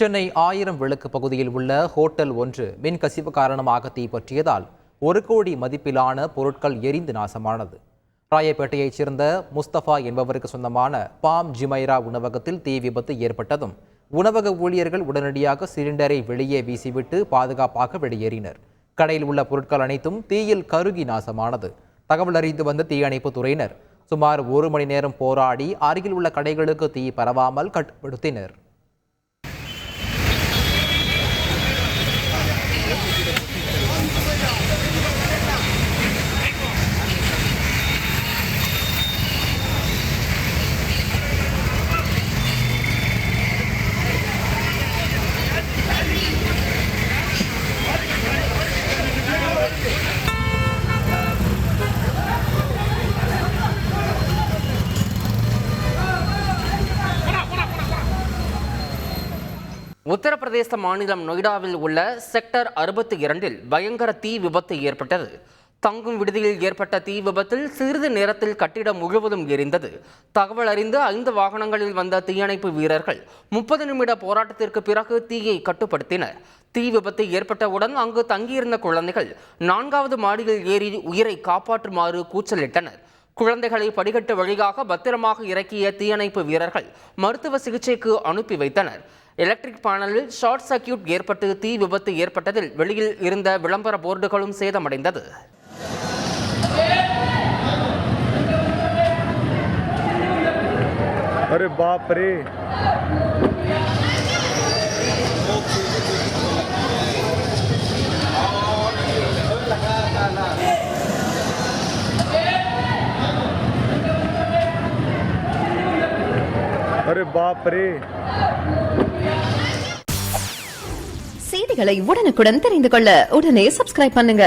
சென்னை ஆயிரம் விளக்கு பகுதியில் உள்ள ஹோட்டல் ஒன்று மின் கசிவு காரணமாக தீப்பற்றியதால் ஒரு கோடி மதிப்பிலான பொருட்கள் எரிந்து நாசமானது. ராயப்பேட்டையைச் சேர்ந்த முஸ்தபா என்பவருக்கு சொந்தமான பாம் ஜிமைரா உணவகத்தில் தீ விபத்து ஏற்பட்டதும் உணவக ஊழியர்கள் உடனடியாக சிலிண்டரை வெளியே வீசிவிட்டு பாதுகாப்பாக வெளியேறினர். கடையில் உள்ள பொருட்கள் அனைத்தும் தீயில் கருகி நாசமானது. தகவல் அறிந்து வந்த தீயணைப்பு துறையினர் சுமார் ஒரு மணி நேரம் போராடி அருகில் உள்ள கடைகளுக்கு தீ பரவாமல் கட்டுப்படுத்தினர். உத்தரப்பிரதேச மாநிலம் நொய்டாவில் உள்ள செக்டர் அறுபத்தி இரண்டில் பயங்கர தீ விபத்து ஏற்பட்டது. தங்கும் விடுதியில் ஏற்பட்ட தீ விபத்தில் சிறிது நேரத்தில் கட்டிடம் முழுவதும் எரிந்தது. தகவல் அறிந்து ஐந்து வாகனங்களில் வந்த தீயணைப்பு வீரர்கள் முப்பது நிமிட போராட்டத்திற்கு பிறகு தீயை கட்டுப்படுத்தினர். தீ விபத்து ஏற்பட்டவுடன் அங்கு தங்கியிருந்த குழந்தைகள் நான்காவது மாடியில் ஏறி உயிரை காப்பாற்றுமாறு கூச்சலிட்டனர். குழந்தைகளை படிக்கட்டு வழியாக பத்திரமாக இறக்கிய தீயணைப்பு வீரர்கள் மருத்துவ சிகிச்சைக்கு அனுப்பி வைத்தனர் எலக்ட்ரிக் பேனலில் ஷார்ட் சர்க்கியூட் ஏற்பட்டு தீ விபத்து ஏற்பட்டதில் வெளியில் இருந்த விளம்பர போர்டுகளும் சேதமடைந்தது अरे बाप रे அரு பாப்ரே செய்திகளை உடனுக்குடன் தெரிந்து கொள்ள உடனே சப்ஸ்கிரைப் பண்ணுங்க.